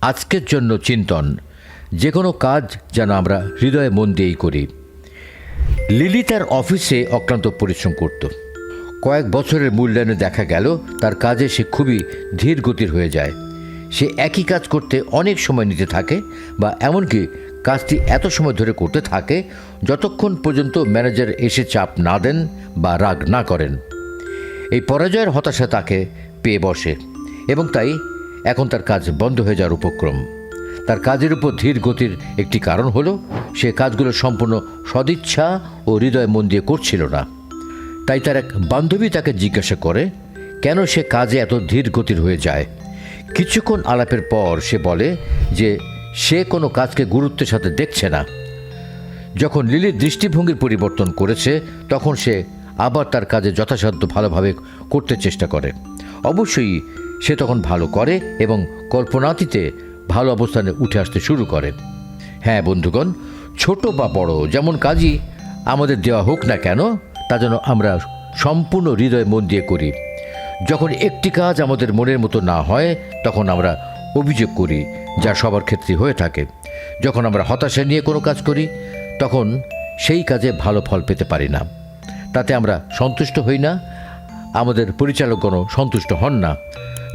আজকের জন্য চিন্তন যে কোনো কাজ যেন আমরা হৃদয়ে মন দিয়েই করি। লিলি তার অফিসে অক্লান্ত পরিশ্রম করত। কয়েক বছরের মূল্যায়নে দেখা গেল, তার কাজে সে খুবই ধীর গতির হয়ে যায়। সে একই কাজ করতে অনেক সময় নিতে থাকে বা এমনকি কাজটি এত সময় ধরে করতে থাকে যতক্ষণ পর্যন্ত ম্যানেজার এসে চাপ না দেন বা রাগ না করেন। এই পরাজয়ের হতাশা তাকে পেয়ে বসে এবং তাই এখন তার কাজ বন্ধ হয়ে যাওয়ার উপক্রম। তার কাজের উপর ধীর গতির একটি কারণ হলো, সে কাজগুলো সম্পূর্ণ সদিচ্ছা ও হৃদয় মন দিয়ে করছিল না। তাই তার এক বান্ধবী তাকে জিজ্ঞাসা করে, কেন সে কাজে এত ধীর গতির হয়ে যায়? কিছুক্ষণ আলাপের পর সে বলে যে, সে কোনো কাজকে গুরুত্বের সাথে দেখছে না। যখন লিলির দৃষ্টিভঙ্গির পরিবর্তন করেছে, তখন সে আবার তার কাজে যথাসাধ্য ভালোভাবে করতে চেষ্টা করে। অবশ্যই সে তখন ভালো করে এবং কল্পনাতীতে ভালো অবস্থানে উঠে আসতে শুরু করে। হ্যাঁ বন্ধুগণ, ছোট বা বড়, যেমন কাজই আমাদের দেওয়া হোক না কেন, তা যেন আমরা সম্পূর্ণ হৃদয় মন দিয়ে করি। যখন একটি কাজ আমাদের মনের মতো না হয়, তখন আমরা অভিযোগ করি, যা সবার ক্ষেত্রে হয়ে থাকে। যখন আমরা হতাশা নিয়ে কোনো কাজ করি, তখন সেই কাজে ভালো ফল পেতে পারি না। তাতে আমরা সন্তুষ্ট হই না, আমাদের পরিচালকগণও সন্তুষ্ট হন না।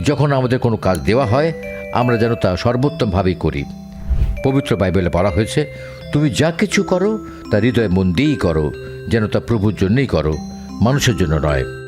যখন আমাদের কোনো কাজ দেওয়া হয়, আমরা যেন তা সর্বোত্তমভাবেই করি। পবিত্র বাইবেলে বলা হয়েছে, তুমি যা কিছু করো তা হৃদয় মন দিয়েই করো, যেন তা প্রভুর জন্যই করো, মানুষের জন্য নয়।